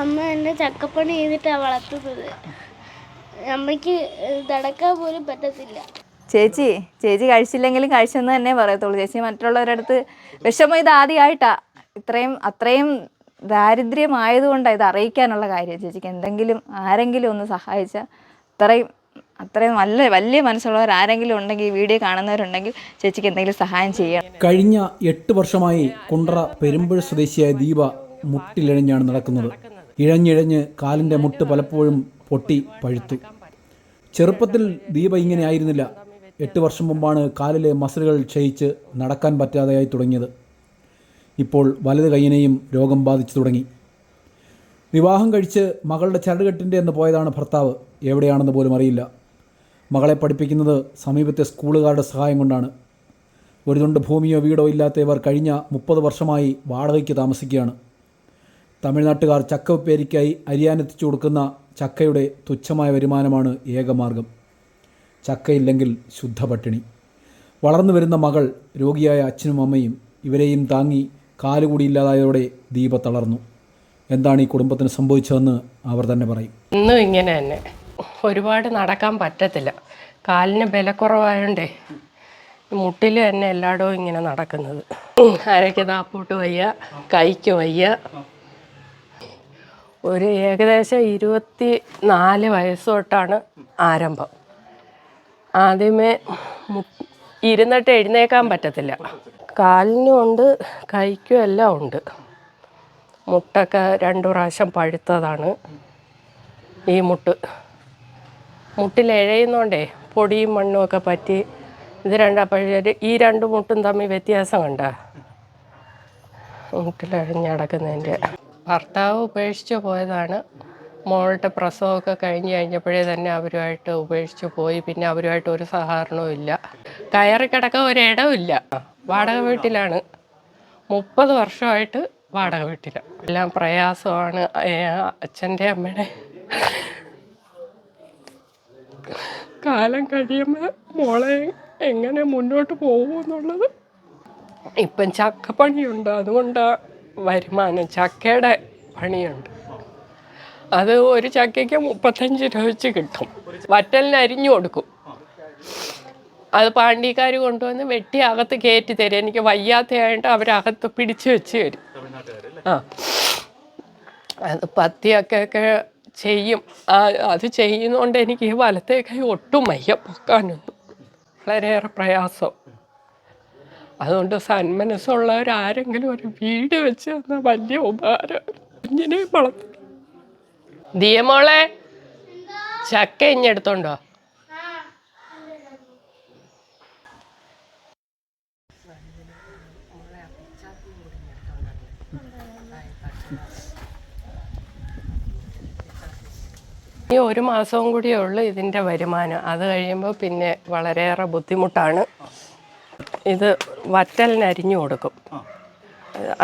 അമ്മ എന്നെ ചക്കപ്പണി ചെയ്തിട്ടാണ് വളർത്തുന്നത്. അമ്മയ്ക്ക് നടക്കാൻ പോലും പറ്റത്തില്ല. ചേച്ചി ചേച്ചി കഴിച്ചില്ലെങ്കിലും കഴിച്ചെന്ന് തന്നെ പറയത്തുള്ളൂ. ചേച്ചി മറ്റുള്ളവരടുത്ത് വിഷമം ഇത് ആദ്യമായിട്ടാ ഇത്രയും അത്രയും ദാരിദ്ര്യമായതുകൊണ്ടാണ് ഇത് അറിയിക്കാനുള്ള കാര്യം. ചേച്ചിക്ക് എന്തെങ്കിലും ആരെങ്കിലും ഒന്ന് സഹായിച്ച അത്രയും അത്രയും നല്ല വലിയ മനസ്സുള്ളവർ ആരെങ്കിലും ഉണ്ടെങ്കിൽ ഈ വീഡിയോ കാണുന്നവരുണ്ടെങ്കിൽ ചേച്ചിക്ക് എന്തെങ്കിലും സഹായം ചെയ്യണം. കഴിഞ്ഞ എട്ട് വർഷമായി കുണ്ട്ര പെരുമ്പുഴ സ്വദേശിയായ ദീപ മുട്ടിലിഴഞ്ഞാണ് നടക്കുന്നത്. ഇഴഞ്ഞിഴഞ്ഞ് കാലിന്റെ മുട്ട് പലപ്പോഴും പൊട്ടി പഴുത്തു. ചെറുപ്പത്തിൽ ദീപ ഇങ്ങനെ ആയിരുന്നില്ല. എട്ട് വർഷം മുമ്പാണ് കാലിലെ മസിലുകൾ ക്ഷയിച്ച് നടക്കാൻ പറ്റാതെയായി തുടങ്ങിയത്. ഇപ്പോൾ വലത് കൈയിനെയും രോഗം ബാധിച്ചു തുടങ്ങി. വിവാഹം കഴിച്ച് മകളുടെ ചരടുകെട്ടിന്റെ എന്ന് പോയതാണ് ഭർത്താവ്. എവിടെയാണെന്ന് പോലും അറിയില്ല. മകളെ പഠിപ്പിക്കുന്നത് സമീപത്തെ സ്കൂളുകാരുടെ സഹായം കൊണ്ടാണ്. ഒരു തുണ്ട് ഭൂമിയോ വീടോ ഇല്ലാത്തവർ കഴിഞ്ഞ മുപ്പത് വർഷമായി വാടകയ്ക്ക് താമസിക്കുകയാണ്. തമിഴ്നാട്ടുകാർ ചക്ക ഉപ്പേരിക്കായി അരിയാനെത്തിച്ചു കൊടുക്കുന്ന ചക്കയുടെ തുച്ഛമായ വരുമാനമാണ് ഏകമാർഗം. ചക്കയില്ലെങ്കിൽ ശുദ്ധ പട്ടിണി വളർന്നു വരുന്ന മകൾ രോഗിയായ അച്ഛനും അമ്മയും ഇവരെയും താങ്ങി കാലുകൂടി ഇല്ലാതായതോടെ ദീപ തളർന്നു. എന്താണ് ഈ കുടുംബത്തിന് സംഭവിച്ചതെന്ന് അവർ തന്നെ പറയും. ഇന്നും ഇങ്ങനെ തന്നെ. ഒരുപാട് നടക്കാൻ പറ്റത്തില്ല. കാലിന് ബലക്കുറവായോണ്ടേ മുട്ടിൽ തന്നെ എല്ലായിടവും ഇങ്ങനെ നടക്കുന്നത്. അരയ്ക്ക് താപ്പോട്ട് വയ്യ കൈക്ക് വയ്യ ഒരു ഏകദേശം ഇരുപത്തി നാല് വയസ്സ് തൊട്ടാണ് ആരംഭം. ആദ്യമേ ഇരുന്നിട്ട് എഴുന്നേക്കാൻ പറ്റത്തില്ല. കാലിനും ഉണ്ട് കൈക്കും എല്ലാം ഉണ്ട്. മുട്ടൊക്കെ രണ്ടു പ്രാവശ്യം പഴുത്തതാണ്. ഈ മുട്ട്. മുട്ടിൽ എഴയുന്നോണ്ടേ പൊടിയും മണ്ണും ഒക്കെ പറ്റി ഇത് രണ്ടപ്പോഴേ ഈ രണ്ട് മുട്ടും തമ്മിൽ വ്യത്യാസം കണ്ട. മുട്ടിലഴിഞ്ഞ് കിടക്കുന്നതിന്റെ ഭർത്താവ് ഉപേക്ഷിച്ച് പോയതാണ്. മോളുടെ പ്രസവമൊക്കെ കഴിഞ്ഞ് കഴിഞ്ഞപ്പോഴേ തന്നെ അവരുമായിട്ട് ഉപേക്ഷിച്ച് പോയി. പിന്നെ അവരുമായിട്ട് ഒരു സഹകരണവും ഇല്ല. കയറി കിടക്കാൻ ഒരിടമില്ല വാടക വീട്ടിലാണ്. മുപ്പത് വർഷമായിട്ട് വാടക വീട്ടിലാണ് എല്ലാം പ്രയാസമാണ്. അച്ഛന്റെ അമ്മയുടെ കാലം കഴിയുമ്പോൾ മോളെ എങ്ങനെ മുന്നോട്ട് പോകുമെന്നുള്ളത് ഇപ്പം ചക്കപ്പണിയുണ്ട്. അതുകൊണ്ടാ വരുമാനം ചക്കയുടെ പണിയുണ്ട്. അത് ഒരു ചക്കയ്ക്ക് മുപ്പത്തഞ്ച് രൂപ വെച്ച് കിട്ടും. വറ്റലിന് അരിഞ്ഞു കൊടുക്കും. അത് പാണ്ടിക്കാർ കൊണ്ടുവന്ന് വെട്ടി അകത്ത് കയറ്റി തരും. എനിക്ക് വയ്യാത്തയായിട്ട് അവരകത്ത് പിടിച്ചു വെച്ച് തരും. ആ. അത് പത്തിയൊക്കെ ഒക്കെ ചെയ്യും. ആ അത് ചെയ്യുന്നതുകൊണ്ട് എനിക്ക് ഈ വലത്തേക്കായി ഒട്ടും വയ്യ പൊക്കാനൊന്നും വളരെയേറെ പ്രയാസം. അതുകൊണ്ട് സന്മനസ്സുള്ളവരാരെങ്കിലും ഒരു വീട് വെച്ച് തന്ന വലിയ ഉപകാരം. ദിയമോളെ ചക്ക ഇഞ്ഞെടുത്തോണ്ടോ ഈ ഒരു മാസവും കൂടിയേ ഉള്ളൂ ഇതിന്റെ വരുമാനം. അത് കഴിയുമ്പോൾ പിന്നെ വളരെയേറെ ബുദ്ധിമുട്ടാണ്. ഇത് വറ്റലിന് അരിഞ്ഞു കൊടുക്കും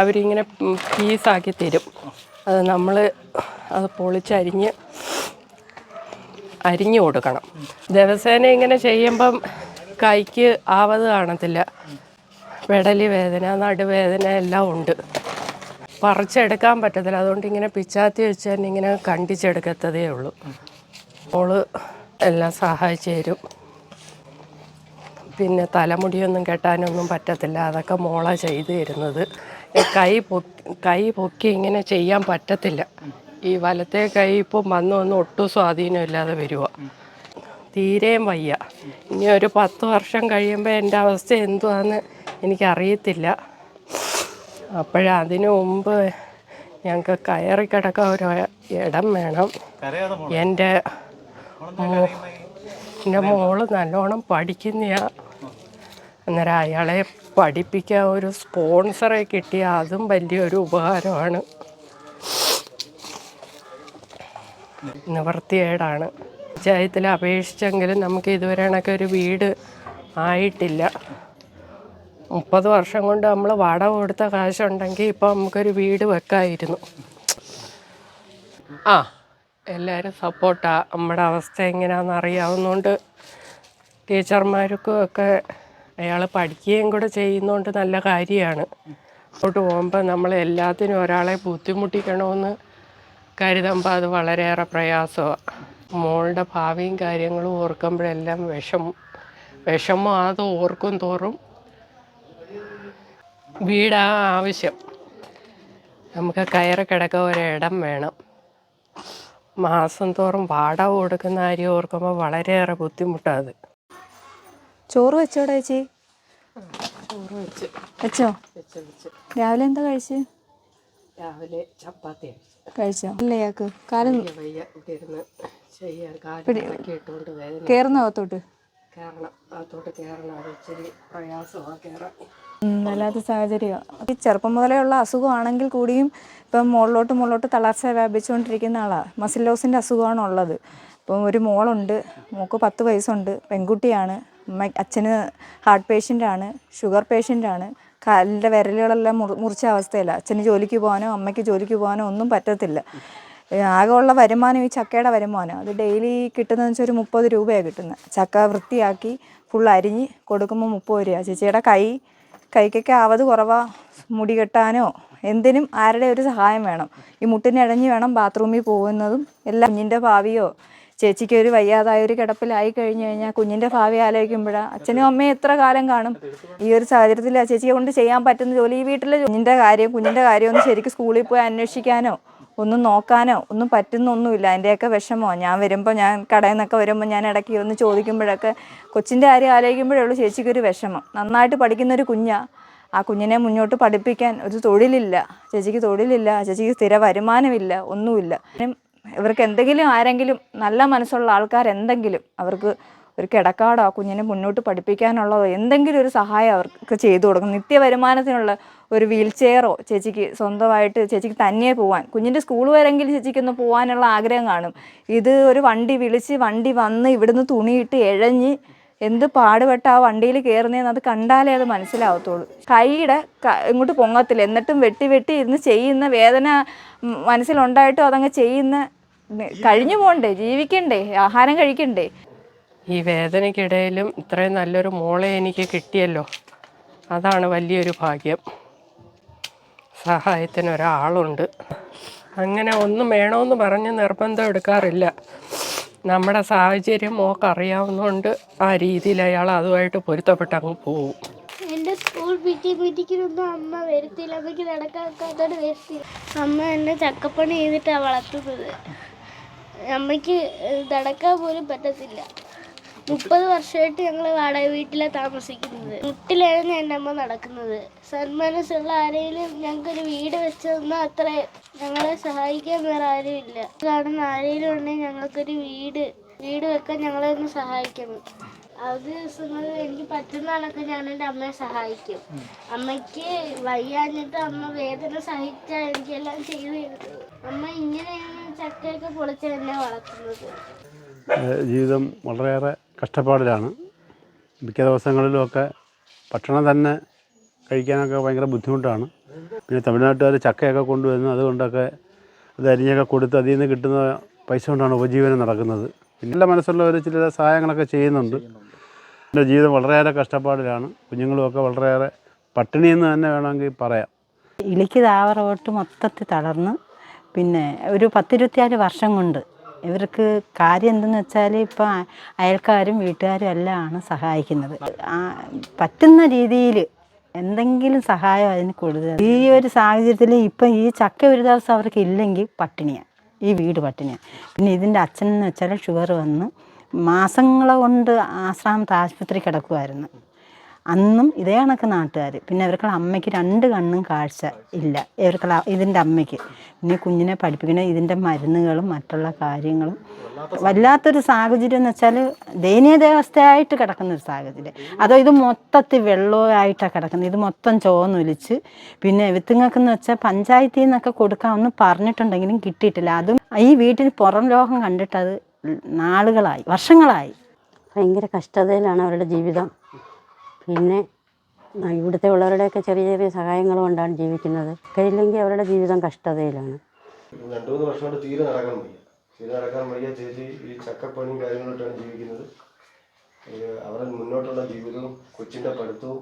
അവരിങ്ങനെ പീസാക്കി തരും. അത് നമ്മൾ അത് പൊളിച്ചരിഞ്ഞ് അരിഞ്ഞു കൊടുക്കണം. ദിവസേന ഇങ്ങനെ ചെയ്യുമ്പം കൈക്ക് ആവത് കാണത്തില്ല. പെടലി വേദന നടുവേദന എല്ലാം ഉണ്ട്. പറിച്ചെടുക്കാൻ പറ്റത്തില്ല. അതുകൊണ്ട് ഇങ്ങനെ പിച്ചാത്തി വെച്ച് തന്നെ ഇങ്ങനെ കണ്ടിച്ചെടുക്കത്തതേ ഉള്ളൂ. മോൾ എല്ലാം സഹായിച്ചു തരും. പിന്നെ തലമുടിയൊന്നും കെട്ടാനൊന്നും പറ്റത്തില്ല. അതൊക്കെ മോള ചെയ്തു തരുന്നത് കൈ പൊക്കി കൈ പൊക്കി ഇങ്ങനെ ചെയ്യാൻ പറ്റത്തില്ല. ഈ വലത്തെ കൈ ഇപ്പം വന്നു വന്ന് ഒട്ടും സ്വാധീനമില്ലാതെ വരുക തീരെയും വയ്യ. ഇനി ഒരു പത്ത് വർഷം കഴിയുമ്പോൾ എന്റെ അവസ്ഥ എന്തുവാന്ന് എനിക്കറിയത്തില്ല. അപ്പോഴതിനു മുമ്പ് ഞങ്ങൾക്ക് കയറി കിടക്കാൻ ഒരു ഇടം വേണം. എന്റെ എന്റെ മോൾ നല്ലോണം പഠിക്കുന്നയാ. അന്നേരം അയാളെ പഠിപ്പിക്കാൻ ഒരു സ്പോൺസറെ കിട്ടിയ അതും വലിയൊരു ഉപകാരമാണ്. നിവൃത്തിയേടാണ് പഞ്ചായത്തിൽ അപേക്ഷിച്ചെങ്കിലും നമുക്ക് ഇതുവരെ കണക്കെ ഒരു വീട് ആയിട്ടില്ല. മുപ്പത് വർഷം കൊണ്ട് നമ്മൾ വാടക കൊടുത്ത കാശുണ്ടെങ്കിൽ ഇപ്പോൾ നമുക്കൊരു വീട് വെക്കായിരുന്നു. ആ എല്ലാവരും സപ്പോർട്ടാ നമ്മുടെ അവസ്ഥ എങ്ങനെയാണെന്ന് അറിയാവുന്നതുകൊണ്ട് ടീച്ചർമാർക്കും ഒക്കെ അയാൾ പഠിക്കുകയും കൂടെ ചെയ്യുന്നതുകൊണ്ട് നല്ല കാര്യമാണ്. അങ്ങോട്ട് പോകുമ്പോൾ നമ്മൾ എല്ലാത്തിനും ഒരാളെ ബുദ്ധിമുട്ടിക്കണമെന്ന് കരുതുമ്പോൾ അത് വളരെയേറെ പ്രയാസമാണ് മോളുടെ ഭാവിയും കാര്യങ്ങളും ഓർക്കുമ്പോഴെല്ലാം വിഷം വിഷമം അത് ഓർക്കും തോറും വീടാ ആവശ്യം. നമുക്ക് കയറി കിടക്കാൻ ഒരിടം വേണം. മാസം തോറും വാടക കൊടുക്കുന്ന കാര്യം ഓർക്കുമ്പോൾ വളരെയേറെ ബുദ്ധിമുട്ടാണ് ചോറ് വെച്ചോടാ ചേച്ചി? ചോറ് വെച്ച്. വെച്ചോ? വെച്ച് വെച്ച്. രാവിലെ എന്താ കഴിച്ച്? രാവിലെ ചപ്പാത്തി കഴിച്ചോ? അല്ലേക്ക് ഇയാൾക്ക്. കാലം വയ്യ. ഇവിടെ ഇരുന്ന് ചെയ്യാൻ കാലൊക്കെ ഇട്ടുകൊണ്ട് വേദന. കയറുന്ന അകത്തോട്ട്? കയറണം അകത്തോട്ട് കയറണം അത് ഇച്ചിരി പ്രയാസമാണ് കയറാൻ ഉം, വല്ലാത്ത സാഹചര്യമാണ് ഈ ചെറുപ്പം മുതലേ ഉള്ള അസുഖമാണെങ്കിൽ കൂടിയും ഇപ്പം മുകളിലോട്ട് മുകളിലോട്ട് തളർച്ച വ്യാപിച്ചുകൊണ്ടിരിക്കുന്ന ആളാണ് മസിൽ ലോസിന്റെ അസുഖമാണ് ഉള്ളത് ഇപ്പം ഒരു മോളുണ്ട്. മോൾക്ക് പത്ത് വയസ്സുണ്ട്. പെൺകുട്ടിയാണ്. അച്ഛന് ഹാർട്ട് പേഷ്യന്റാണ് ഷുഗർ പേഷ്യന്റാണ് കാലിന്റെ വിരലുകളെല്ലാം മുറി മുറിച്ച അവസ്ഥയില്ല. അച്ഛന് ജോലിക്ക് പോകാനോ അമ്മയ്ക്ക് ജോലിക്ക് പോകാനോ ഒന്നും പറ്റത്തില്ല. ആകെയുള്ള വരുമാനം ഈ ചക്കയുടെ വരുമാനം. അത് ഡെയിലി കിട്ടുന്നതെന്ന് വെച്ചാൽ ഒരു മുപ്പത് രൂപയാണ് കിട്ടുന്നത് ചക്ക വൃത്തിയാക്കി ഫുൾ അരിഞ്ഞ് കൊടുക്കുമ്പോൾ മുപ്പത് രൂപയാണ് ചേച്ചിയുടെ കൈ കൈക്കൊക്കെ ആവത് കുറവാ. മുടി കെട്ടാനോ എന്തിനും ആരുടെ ഒരു സഹായം വേണം. ഈ മുട്ടിനിഴഞ്ഞ് വേണം ബാത്റൂമിൽ പോകുന്നതും. എല്ലാം കുഞ്ഞിന്റെ ഭാവിയോ ചേച്ചിക്ക് ഒരു വയ്യാതായ ഒരു കിടപ്പിലായി കഴിഞ്ഞു കഴിഞ്ഞാൽ കുഞ്ഞിന്റെ ഭാവി ആലോചിക്കുമ്പോഴാണ് അച്ഛനും അമ്മയും എത്ര കാലം കാണും? ഈ ഒരു സാഹചര്യത്തിൽ ചേച്ചിയെ കൊണ്ട് ചെയ്യാൻ പറ്റുന്ന ജോലി ഈ വീട്ടിലെ കുഞ്ഞിന്റെ കാര്യം കുഞ്ഞിന്റെ കാര്യം ഒന്ന് ശരിക്കും സ്കൂളിൽ പോയി അന്വേഷിക്കാനോ ഒന്നും നോക്കാനോ ഒന്നും പറ്റുന്നൊന്നുമില്ല. അതിന്റെയൊക്കെ വിഷമോ? ഞാൻ വരുമ്പോൾ ഞാൻ കടയിൽ നിന്നൊക്കെ വരുമ്പോൾ ഞാൻ ഇടയ്ക്ക് ഒന്ന് ചോദിക്കുമ്പോഴൊക്കെ കൊച്ചിന്റെ കാര്യം ആലോചിക്കുമ്പോഴേ ഉള്ളൂ ചേച്ചിക്കൊരു വിഷമം. നന്നായിട്ട് പഠിക്കുന്നൊരു കുഞ്ഞാ. ആ കുഞ്ഞിനെ മുന്നോട്ട് പഠിപ്പിക്കാൻ ഒരു തൊഴിലില്ല. ചേച്ചിക്ക് തൊഴിലില്ല. ചേച്ചിക്ക് സ്ഥിര വരുമാനമില്ല. ഒന്നുമില്ല. ഇവർക്ക് എന്തെങ്കിലും ആരെങ്കിലും നല്ല മനസ്സുള്ള ആൾക്കാർ എന്തെങ്കിലും അവർക്ക് ഒരു കിടക്കാടോ കുഞ്ഞിനെ മുന്നോട്ട് പഠിപ്പിക്കാനുള്ളതോ എന്തെങ്കിലും ഒരു സഹായം അവർക്ക് ചെയ്തു കൊടുക്കും നിത്യ വരുമാനത്തിനുള്ള ഒരു വീൽ ചെയറോ ചേച്ചിക്ക് സ്വന്തമായിട്ട് ചേച്ചിക്ക് തന്നെ പോവാൻ കുഞ്ഞിന്റെ സ്കൂൾ വരെങ്കിലും ചേച്ചിക്കൊന്ന് പോകാനുള്ള ആഗ്രഹം കാണും. ഇത് ഒരു വണ്ടി വിളിച്ച് വണ്ടി വന്ന് ഇവിടുന്ന് തുണിയിട്ട് എഴഞ്ഞ് എന്ത് പാടുപെട്ട ആ വണ്ടിയിൽ കയറുന്നതെന്ന് അത് കണ്ടാലേ അത് മനസ്സിലാവത്തുള്ളൂ. കൈയുടെ ഇങ്ങോട്ട് പൊങ്ങത്തില്ല. എന്നിട്ടും വെട്ടി വെട്ടി ഇരുന്ന് ചെയ്യുന്ന വേദന മനസ്സിലുണ്ടായിട്ടും അതങ്ങ് ചെയ്യുന്ന കഴിഞ്ഞു പോണ്ടേ ജീവിക്കണ്ടേ ആഹാരം കഴിക്കണ്ടേ? ഈ വേദനയ്ക്കിടയിലും ഇത്രയും നല്ലൊരു മോളെ എനിക്ക് കിട്ടിയല്ലോ. അതാണ് വലിയൊരു ഭാഗ്യം. സഹായത്തിന് ഒരാളുണ്ട്. അങ്ങനെ ഒന്നും വേണമെന്ന് പറഞ്ഞ് നിർബന്ധം എടുക്കാറില്ല. നമ്മുടെ സാഹചര്യം മോക്ക് അറിയാവുന്നതുകൊണ്ട് ആ രീതിയിൽ അയാൾ അതുമായിട്ട് പൊരുത്തപ്പെട്ട് അങ്ങ് പോവും. എന്റെ സ്കൂൾ പി ടി മീറ്റിങ്ങിനൊന്നും അമ്മ വരുത്തില്ല. അമ്മയ്ക്ക് നടക്കാത്തോട് വരുത്തില്ല. അമ്മ എന്നെ ചക്കപ്പണി ചെയ്തിട്ടാണ് വളർത്തുന്നത്. അമ്മയ്ക്ക് നടക്കാൻ പോലും പറ്റത്തില്ല. മുപ്പത് വർഷമായിട്ട് ഞങ്ങൾ വാടക വീട്ടിലാണ് താമസിക്കുന്നത്. മുട്ടിലാണ് എന്റെ അമ്മ നടക്കുന്നത്. സന്മനസ്സുള്ള ആരെങ്കിലും ഞങ്ങൾക്കൊരു വീട് വെച്ച് തന്നാൽ അത്ര ഞങ്ങളെ സഹായിക്കാൻ വേറെ ആരുമില്ല. കാണുന്ന ആരെങ്കിലും ഉണ്ടെങ്കിൽ ഞങ്ങൾക്കൊരു വീട് വീട് വെക്കാൻ ഞങ്ങളെ ഒന്ന് സഹായിക്കണം. അവധി ദിവസങ്ങളിൽ എനിക്ക് പറ്റുന്ന കണക്ക് ഞാൻ എന്റെ അമ്മയെ സഹായിക്കും. അമ്മയ്ക്ക് വയ്യാഞ്ഞിട്ട് അമ്മ വേദന സഹിച്ചാൽ എനിക്കെല്ലാം ചെയ്തു തരുന്നത് അമ്മ ഇങ്ങനെയാണ് ചക്കയൊക്കെ പൊളിച്ച് വളർത്തുന്നത്. ജീവിതം വളരെയേറെ കഷ്ടപ്പാടിലാണ്. മിക്ക ദിവസങ്ങളിലുമൊക്കെ ഭക്ഷണം തന്നെ കഴിക്കാനൊക്കെ ഭയങ്കര ബുദ്ധിമുട്ടാണ്. പിന്നെ തമിഴ്നാട്ടുകാർ ചക്കയൊക്കെ കൊണ്ടുവരുന്നു അതുകൊണ്ടൊക്കെ അത് അരിഞ്ഞൊക്കെ കൊടുത്ത് അതിൽ നിന്ന് കിട്ടുന്ന പൈസ കൊണ്ടാണ് ഉപജീവനം നടക്കുന്നത്. പിന്നെ നല്ല മനസ്സുള്ളവർ ചില സഹായങ്ങളൊക്കെ ചെയ്യുന്നുണ്ട്. എന്റെ ജീവിതം വളരെയേറെ കഷ്ടപ്പാടിലാണ്. കുഞ്ഞുങ്ങളുമൊക്കെ വളരെയേറെ പട്ടിണി എന്ന് തന്നെ വേണമെങ്കിൽ പറയാം. ഇലിക്ക് താവറോട്ട് മൊത്തത്തിൽ തളർന്ന് പിന്നെ ഒരു പത്തിരുപത്തിയാൽ വർഷം കൊണ്ട് ഇവർക്ക് കാര്യം എന്തെന്ന് വെച്ചാൽ ഇപ്പം അയൽക്കാരും വീട്ടുകാരും എല്ലാം ആണ് സഹായിക്കുന്നത് പറ്റുന്ന രീതിയിൽ എന്തെങ്കിലും സഹായം അതിന് കൂടുതൽ ഈ ഒരു സാഹചര്യത്തിൽ ഇപ്പം ഈ ചക്ക ഒരു ദിവസം അവർക്ക് ഇല്ലെങ്കിൽ പട്ടിണിയാണ് ഈ വീട് പട്ടിണിയാണ് പിന്നെ ഇതിന്റെ അച്ഛൻ എന്ന് വെച്ചാൽ ഷുഗർ വന്ന് മാസങ്ങളെ കൊണ്ട് ആശ്രാമത്ത് ആശുപത്രി കിടക്കുമായിരുന്നു അന്നും ഇതേ കണക്ക് നാട്ടുകാർ. പിന്നെ ഇവർക്കുള്ള അമ്മയ്ക്ക് രണ്ട് കണ്ണും കാഴ്ച ഇല്ല. ഇവർക്കുള്ള ഇതിന്റെ അമ്മയ്ക്ക്. പിന്നെ കുഞ്ഞിനെ പഠിപ്പിക്കുന്ന ഇതിന്റെ മരുന്നുകളും മറ്റുള്ള കാര്യങ്ങളും. വല്ലാത്തൊരു സാഹചര്യം എന്ന് വെച്ചാൽ ദയനീയതാവസ്ഥയായിട്ട് കിടക്കുന്ന ഒരു സാഹചര്യം. അതോ ഇത് മൊത്തത്തിൽ വെള്ളമായിട്ടാണ് കിടക്കുന്നത്. ഇത് മൊത്തം ചോന്നൊലിച്ച് പിന്നെ വിത്തുങ്ങൾക്കെന്ന് വെച്ചാൽ പഞ്ചായത്തിൽ നിന്നൊക്കെ കൊടുക്കാമെന്ന് പറഞ്ഞിട്ടുണ്ടെങ്കിലും കിട്ടിയിട്ടില്ല. അതും ഈ വീട്ടിൽ പുറം ലോകം കണ്ടിട്ടത് നാളുകളായി വർഷങ്ങളായി. ഭയങ്കര കഷ്ടതയിലാണ് അവരുടെ ജീവിതം. പിന്നെ ഇവിടുത്തെ ഉള്ളവരുടെയൊക്കെ ചെറിയ ചെറിയ സഹായങ്ങൾ കൊണ്ടാണ് ജീവിക്കുന്നത്. കഴിയില്ലെങ്കിൽ അവരുടെ ജീവിതം കഷ്ടതയിലാണ്. രണ്ടു മൂന്ന് വർഷമായിട്ട് തീരെ നടക്കാൻ വയ്യ. നടക്കാൻ വയ്യ. ചേച്ചി ഈ ചക്കപ്പണിയും കാര്യങ്ങളായിട്ടാണ് ജീവിക്കുന്നത്. അവരുടെ മുന്നോട്ടുള്ള ജീവിതവും കൊച്ചിന്റെ പഠിത്തവും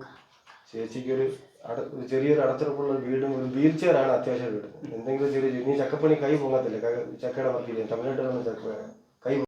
ചേച്ചിക്കൊരു അട ചെറിയൊരു അടച്ചുറപ്പുള്ള വീടും ഒരു വീൽ ചെയറാണ് അത്യാവശ്യം വീട് എന്തെങ്കിലും ചെറിയ ഇനി ചക്കപ്പണി കൈ പൊങ്ങത്തില്ല. ചക്കയുടെ വർക്ക് ചെയ്യാൻ തമിഴ്നാട്ടിലാണ് ചക്ക